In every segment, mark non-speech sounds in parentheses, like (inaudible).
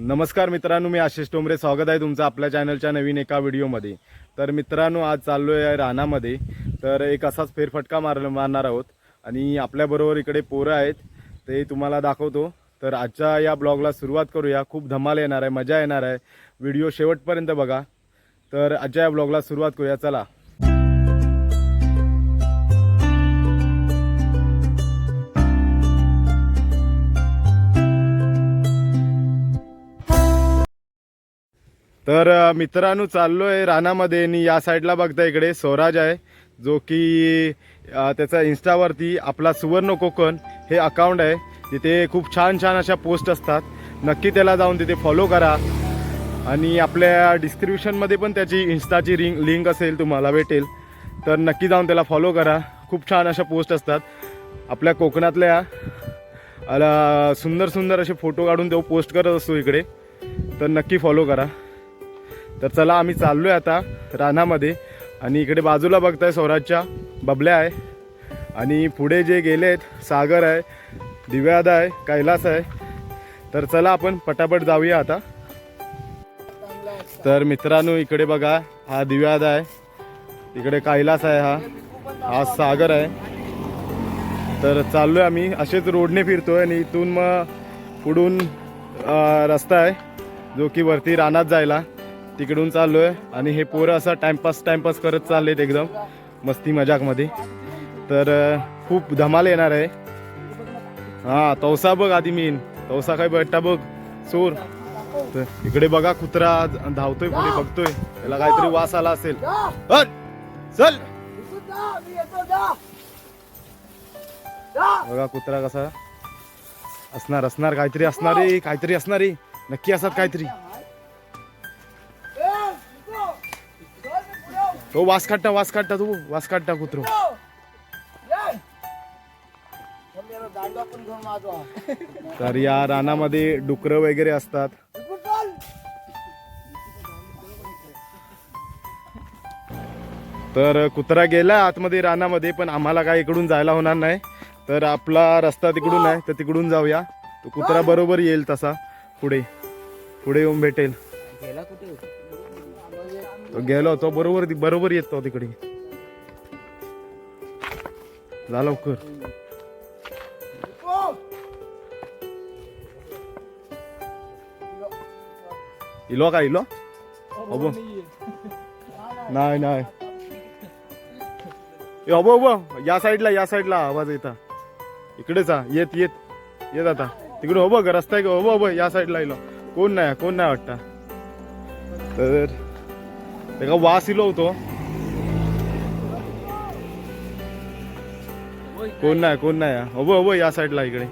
नमस्कार मित्रांनो मी आशिष टोमरे. स्वागत आहे तुमचं आपल्या चॅनलच्या नवीन एका व्हिडिओमध्ये. तर मित्रांनो आज चाललो आहे रानामध्ये. तर एक असाच फेरफटका मार मारणार आहोत. आणि आपल्याबरोबर इकडे पोरं आहेत ते तुम्हाला दाखवतो. तर आजच्या या ब्लॉगला सुरुवात करूया. खूप धमाल येणार आहे मजा येणार आहे. व्हिडिओ शेवटपर्यंत बघा. तर आजच्या या ब्लॉगला सुरुवात करूया. चला. तर मित्रांनो चाललो आहे रानामध्ये. आणि या साईडला बघता इकडे स्वराज आहे जो की त्याचा इन्स्टावरती आपला सुवर्ण कोकण हे अकाउंट आहे. तिथे खूप छान छान अशा पोस्ट असतात. नक्की त्याला जाऊन तिथे फॉलो करा. आणि आपल्या डिस्क्रिप्शनमध्ये पण त्याची इन्स्टाची रिंग लिंक असेल तुम्हाला भेटेल. तर नक्की जाऊन त्याला फॉलो करा. खूप छान अशा पोस्ट असतात. आपल्या कोकणातल्या सुंदर सुंदर असे फोटो काढून तो पोस्ट करत असतो इकडे. तर नक्की फॉलो करा. तर चला आम्ही चाललो आहे आता रानामध्ये. आणि इकडे बाजूला बघताय स्वराजच्या बबल्या आहे. आणि पुढे जे गेलेत सागर आहे दिव्यादा आहे कैलास आहे. तर चला आपण पटापट जाऊया आता. तर मित्रांनो इकडे बघा हा दिव्यादा आहे. इकडे कैलास आहे हा. हा सागर आहे. तर चाललोय आम्ही. असेच रोडने फिरतोय आणि इथून मग पुढून रस्ता आहे जो की वरती रानात जायला. तिकडून चाललोय आणि हे पोरं असं टाइमपास टाइमपास करत चाललेत एकदम. मस्ती मजाकमध्ये तर खूप धमाल येणार आहे. हा तवसा बघ आधी मेन तवसा काय बट्टा बघ. चोर तर इकडे बघा कुत्रा धावतोय पुढे बघतोय. त्याला काहीतरी वास आला असेल. चल! बघा कुत्रा कसा असणार असणार काहीतरी असणार काहीतरी असणार नक्की असतात काहीतरी. तो वास काढता वास काढता तू वास काढता कुत्रो. तर या रानामध्ये डुकरं वगैरे असतात. तर कुत्रा गेला आतमध्ये रानामध्ये पण आम्हाला काय इकडून जायला होणार नाही. तर आपला रस्ता तिकडून आहे तर तिकडून जाऊया. तो कुत्रा बरोबर येईल तसा. पुढे पुढे येऊन भेटेल. तो गेलो तो बरोबर बरोबर येतो तिकडे. जा लवकर. इलो का इलो? अबो. नाही नाही. ए, अबो अबो. या साईडला या साईडला आवाज येता. इकडेच जा. येत येत. येत आता तिकडे हो बघ रस्ता आहे का? हो बघ या साईडला इलो. कोण नाही कोण नाही वाटता? तर त्याचा वास इलो होतो. कोण नाही कोण नाही अबो अबो या साईडला इकडे.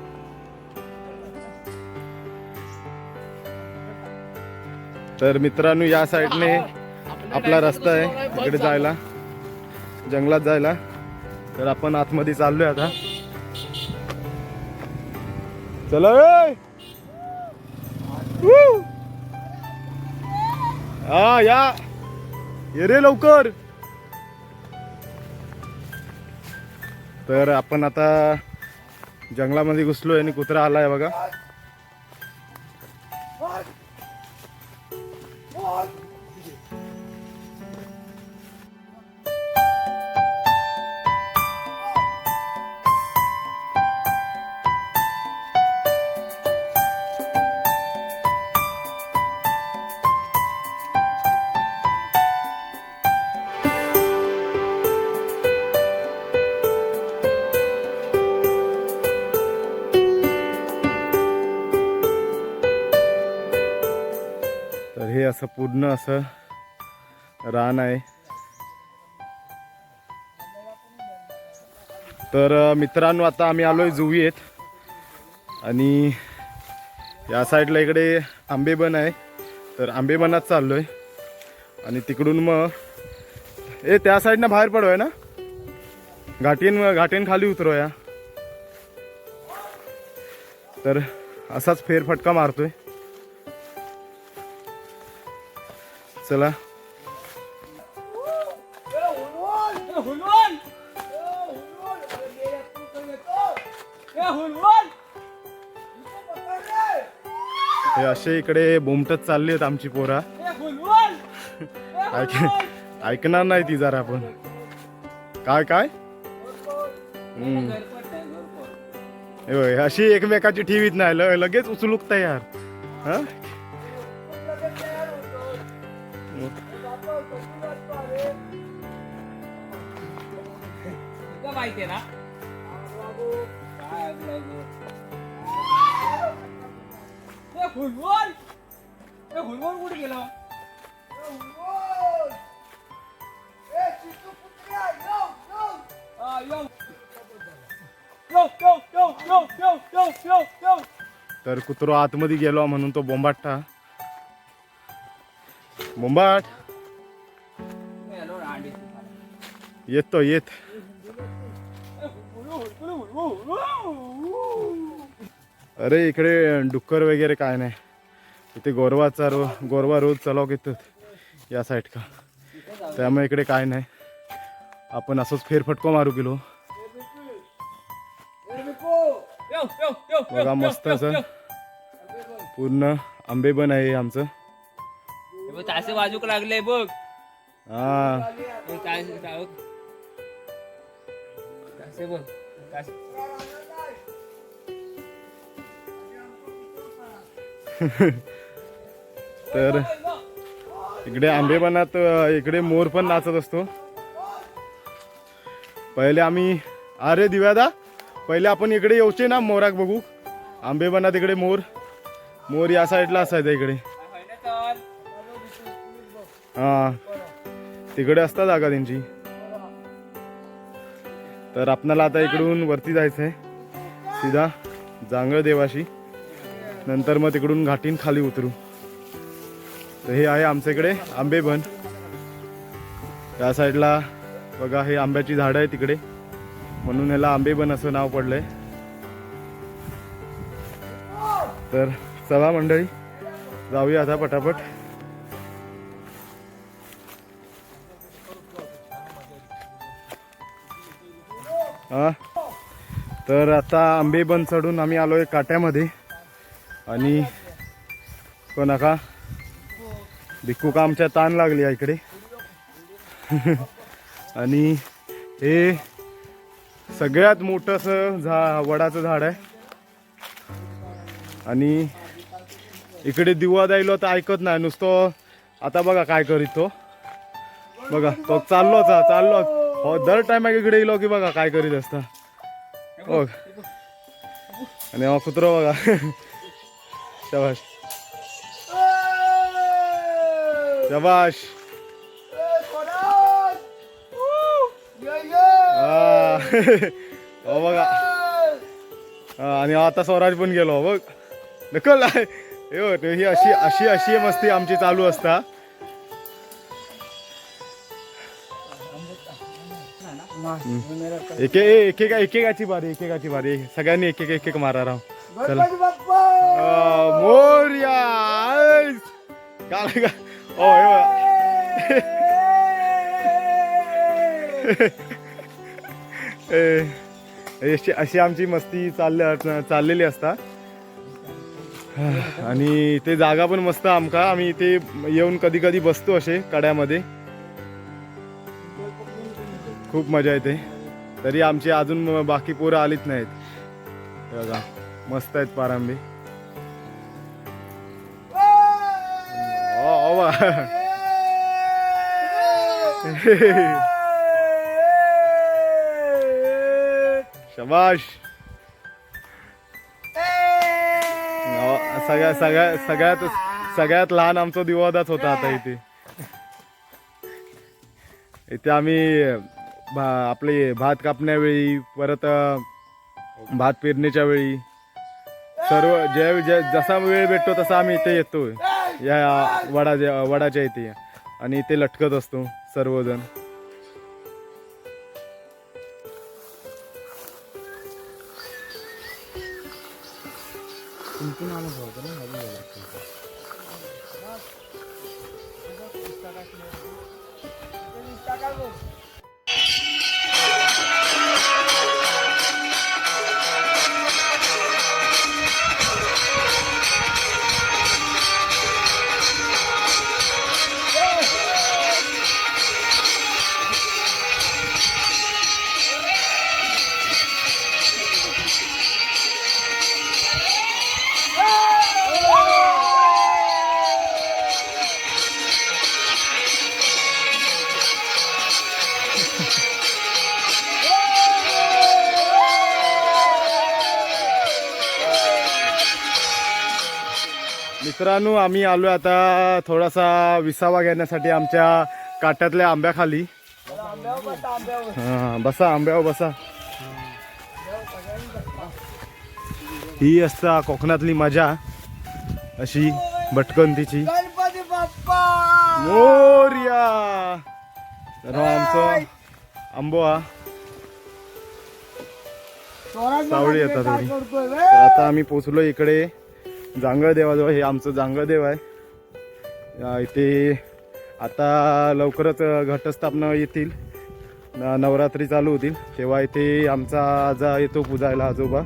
तर मित्रांनो या साईडने आपला रस्ता आहे इकडे जायला जंगलात जायला. तर आपण आतमध्ये चाललोय आता. चला हा या. ये रे लवकर. तर आपण आता जंगलामध्ये घुसलोय आणि कुत्रा आलाय बघा. असं पूर्ण असं रान आहे. तर मित्रांनो आता आम्ही आलोय जुवीत आणि या साईडला इकडे आंबेबन आहे. तर आंबेबनात चाललोय. आणि तिकडून मग ए त्या साईडनं बाहेर पडूया ना? घाटीन घाटीन खाली उतरोया. तर असाच फेरफटका मारतोय. चला. हे असे इकडे बोमटत चालली आहेत आमची पोरा. ऐक ऐकणार नाही ती जरा पण. काय काय? अशी एकमेकाची ठेवीत नाही. लगेच उचलुकता यार हा? माहितीये ना? ए, कुठे गेला. तर कुत्रो आतमध्ये गेलो म्हणून तो बोंबाटा बोंबाट. येतो येत अरे इकडे डुक्कर वगैरे काय नाही. इथे गोरवाचा रो गोरवा रोज चलाव घेतो या साईड का त्यामुळे इकडे काय नाही. आपण असंच फेरफटको मारू गेलो. बघा मस्त असं. पूर्ण आंबेबन आहे आमचं. तासे बाजूक लागले बघ. हा. तासे बघ. (laughs) तर इकडे आंबेबनात इकडे मोर पण नाचत असतो. पहिले आम्ही अरे दिव्यादा पहिले आपण इकडे येऊचे ना मोराक बघू. आंबेबनात इकडे मोर. मोर या साईडला असायचा इकडे. हा. तिकडे असतात जागा त्यांची. तर आपणाला आता इकडून वरती जायचं आहे सीधा जांगळ देवाशी नंतर मग तिकडून घाटीन खाली उतरू. तर हे आहे आमच्या इकडे आंबेबन त्या साईडला बघा हे आंब्याची झाडं आहे तिकडे. म्हणून ह्याला आंबेबन असं नाव पडलंय. तर चला मंडळी जाऊया आता पटापट. हा. तर आता आंबेबन चढून आम्ही आलोय काट्यामध्ये. आणि पण नका. भिक्कू का आमच्या ताण लागली आहे इकडे. (laughs) आणि हे सगळ्यात मोठंसं झा वडाचं झाड आहे. आणि इकडे दिवा द्यायलो तर ऐकत नाही. नुसतं आता बघा काय करीत. तो बघा तो चाललोच हा, चाललो. हो दर टायमा इकडे येलो की बघा काय करीत असता. हो आणि हा कुत्रो बघा. (laughs) शबाश. शबाश. हा. (laughs) बघा. आणि आता स्वराज पण गेलो बघ. नकल हे ही अशी अशी अशी मस्ती आमची चालू असता. एके एकेका एकेकाची बारी एकेकाची बारी. सगळ्यांनी एक एक एक एक मारा राव. चला. अं, मोरया ऐस. काल हे अशी अशी आमची मस्ती चालल्या चाललेली असता. (sighs) आणि ते जागा पण मस्त आमका. आम्ही इथे येऊन कधी कधी बसतो असे कड्यामध्ये. खूप मजा येते. तरी आमची अजून बाकी पोरं आलीच नाहीत. बघा मस्त आहेत पारांबी. (laughs) शबाश. हो, सगळ्या सगळ्या सगळ्यात सगळ्यात लहान आमचा दिवादाच होता आता इथे. इथे आम्ही भा- आपले भात कापण्यावेळी परत भात पेरणीच्या वेळी सर्व ज्या ज्या- जसा वेळ भेटतो तसा आम्ही इथे येतोय. या वडाच्या वडाच्या इथे आणि ते लटकत असतो सर्वजण. संपूर्ण आला मित्रांनो आम्ही आलो आता थोडासा विसावा घेण्यासाठी आमच्या काट्यातल्या आंब्याखाली. बसा आंब्यावर हा बसा आंब्यावर बसा. ही असता कोकणातली मजा अशी भटकंतीची. मोर्या! तर आमचा आंबो स्वराज सावळी येतात आता आम्ही पोचलो इकडे. जांगळ देवाजवळ हे आमचं जांगळ देव आहे इथे आता लवकरच घटस्थापना येतील. नवरात्री चालू होतील. तेव्हा इथे आमचा आजा येतो पूजायला आजोबा!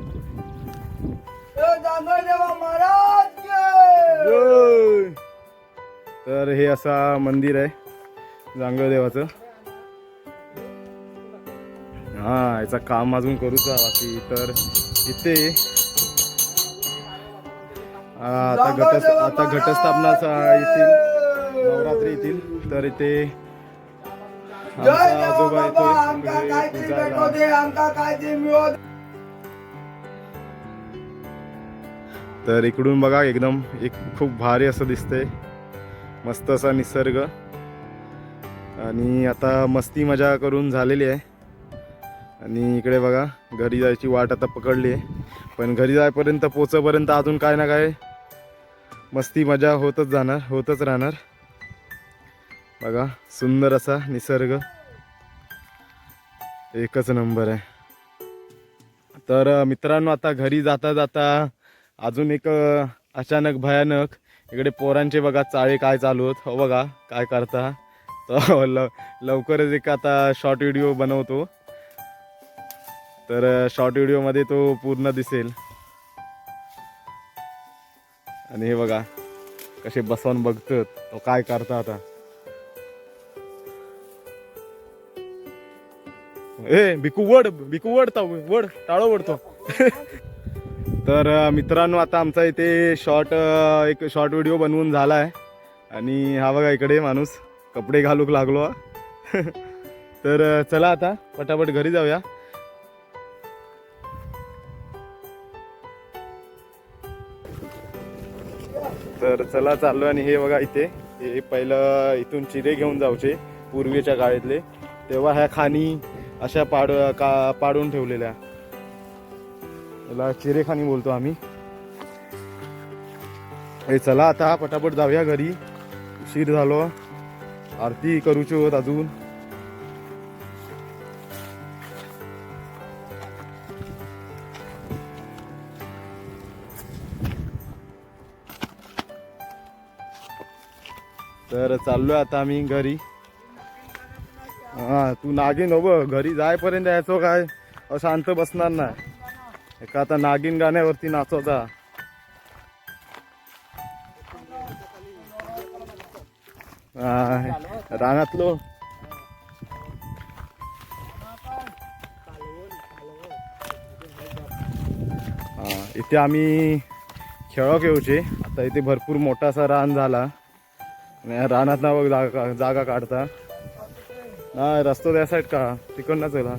तर हे असा मंदिर आहे जांगळ देवाचं हा याचं काम अजून करूच बाकी. तर इथे आता जांभळ घट देवा आता घटस्थापनाचा! येतील. नवरात्री येतील. तर इथे आजोबा दे. तर इकडून बघा एकदम एक खूप भारी असं दिसतंय. मस्त असा निसर्ग. आणि आता मस्ती मजा करून झालेली आहे. आणि इकडे बघा घरी जायची वाट आता पकडली आहे. पण घरी जायपर्यंत पोचेपर्यंत अजून काय ना काय मस्ती मजा होतच जाणार होतच राहणार. बघा सुंदर असा निसर्ग. एकच नंबर आहे. तर मित्रांनो आता घरी जाता जाता अजून एक अचानक भयानक इकडे पोरांचे बघा चाळे काय चालू आहेत. हो बघा काय करता. तर ल लवकरच एक आता शॉर्ट व्हिडिओ बनवतो. तर शॉर्ट व्हिडिओमध्ये तो पूर्ण दिसेल. आणि हे बघा कसे बसवून बघतात तो काय करता आता? ए भिकू वड भिकू वड वड टाळो वडतो तर मित्रांनो आता आमचा इथे शॉर्ट एक शॉर्ट व्हिडिओ बनवून झाला आहे आणि हा बघा इकडे माणूस कपडे घालूक लागलो. (laughs) तर चला आता पटापट घरी जाऊया. तर चला चाललो आणि हे बघा इथे. हे पहिलं इथून चिरे घेऊन जाऊचे पूर्वीच्या काळातले. तेव्हा ह्या खाणी अशा पाड का पाडून ठेवलेल्या. याला चिरेखानी बोलतो आम्ही. हे चला आता पटापट जाऊया घरी. उशीर झालो. आरती करूची होत अजून. चाललोय आता आम्ही घरी. हा तू नागिन हो बघ घरी जायपर्यंत यायचो काय? शांत बसणार नाही. एका आता नागिन गाण्यावरती नाचवता रानातलो. इथे आम्ही खेळ घेऊचे आता इथे भरपूर मोठासा रान झाला. नाही रानात ना बघ जागा जागा काढता. नाही रस्ता त्या साईड का? तिकडनं चला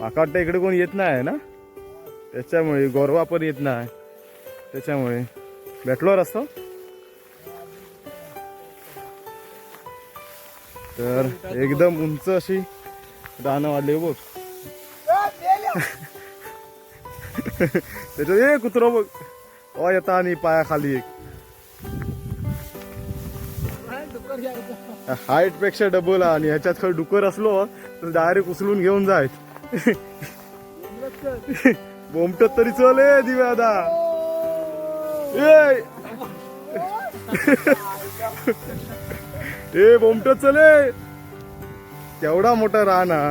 माका वाटतं इकडे कोण येत नाही ना? त्याच्यामुळे गोरवा पण येत नाही. त्याच्यामुळे. भेटलो रस्तो? तर एकदम उंच अशी रानं वाढली बघ. (laughs) त्याच्यात ए कुत्रो बघ. ओ येता आणि पायाखाली एक. हाईटपेक्षा डबल आणि ह्याच्यात खरं डुकर असलो तर डायरेक्ट उचलून घेऊन जायत बोमटत तरी चल ए दिव्यादा. ए. ए बोमटत चल केवढा मोठा रान हा.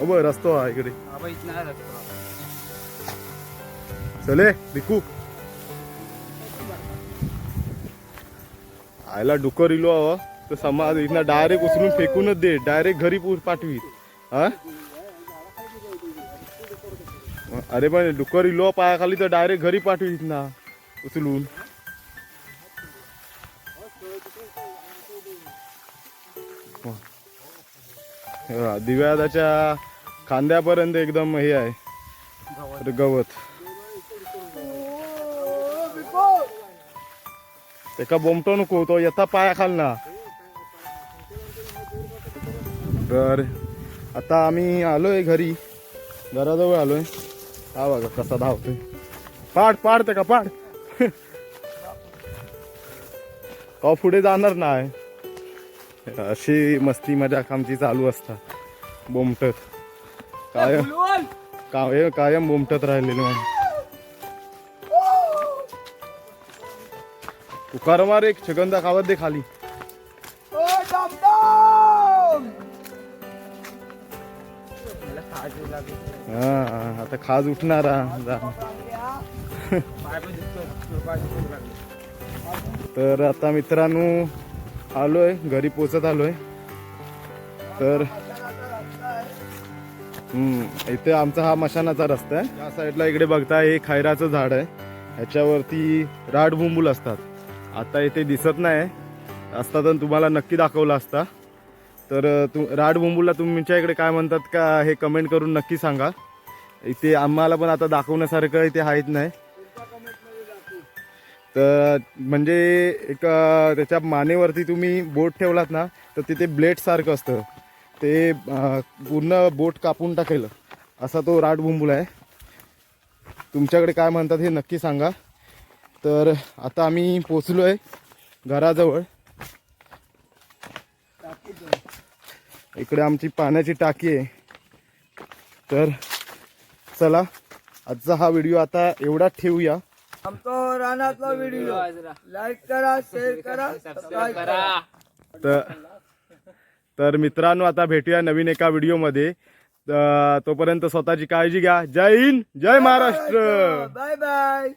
अ बघ रस्तो हा इकडे. चले भिकू आयला डुकर इलो हवं तर समाज इथनं डायरेक्ट उचलून फेकूनच दे. डायरेक्ट घरी पाठवी. हा? अरे पण डुकर इलो पायाखाली तर डायरेक्ट घरी पाठवी इथना उचलून. दिव्यादाच्या खांद्यापर्यंत एकदम हे आहे. गवत. एका बोमटो नको तो येता पाया खाल ना तर आता आम्ही आलोय घरी. घराजवळ आलोय. हा बघा कसा धावतोय. पाड पाड ते का पाड? का पुढे जाणार नाही. अशी मस्ती मजाक आमची चालू असतात. बोमटत कायम कायम कायम बोमटत राहिलेले म्हणून तुकार मार एक छगंदा खावत दे खाली. हा आता खाज उठणार. जा. तर आता मित्रांनो आलोय घरी पोचत आलोय. तर हम्म इथे आमचा हा मशानाचा रस्ता आहे. या साईडला इकडे बघता हे खैराचं झाड आहे. ह्याच्यावरती राडबुंबूल असतात. आता इथे दिसत नाही. असता तर तुम्हाला नक्की दाखवला असता. तर तु राडबुंबूला तुमच्या इकडे काय म्हणतात का हे कमेंट करून नक्की सांगा. इथे आम्हाला पण आता दाखवण्यासारखं इथे आहेत नाही. तर म्हणजे एक त्याच्या मानेवरती तुम्ही बोट ठेवलात ना तर तिथे ब्लेड सारखं असतं. ते पूर्ण बोट कापून टाकेल. असा तो राटबुंबूल आहे. तुमच्याकडे काय म्हणतात हे नक्की सांगा. तर आता आम्ही पोचलो आहे घराजवळ. इकडे आमची पाण्याची टाकी आहे. तर चला आजचा हा व्हिडिओ आता एवढाच ठेवूया. आमचा रानातला व्हिडिओ. लाईक करा शेअर करा सबस्क्राईब करा. तर तर मित्रांनो आता भेटूया नवीन एका व्हिडिओमध्ये. तर तोपर्यंत स्वतःची काळजी घ्या. जय हिंद जय महाराष्ट्र. Bye bye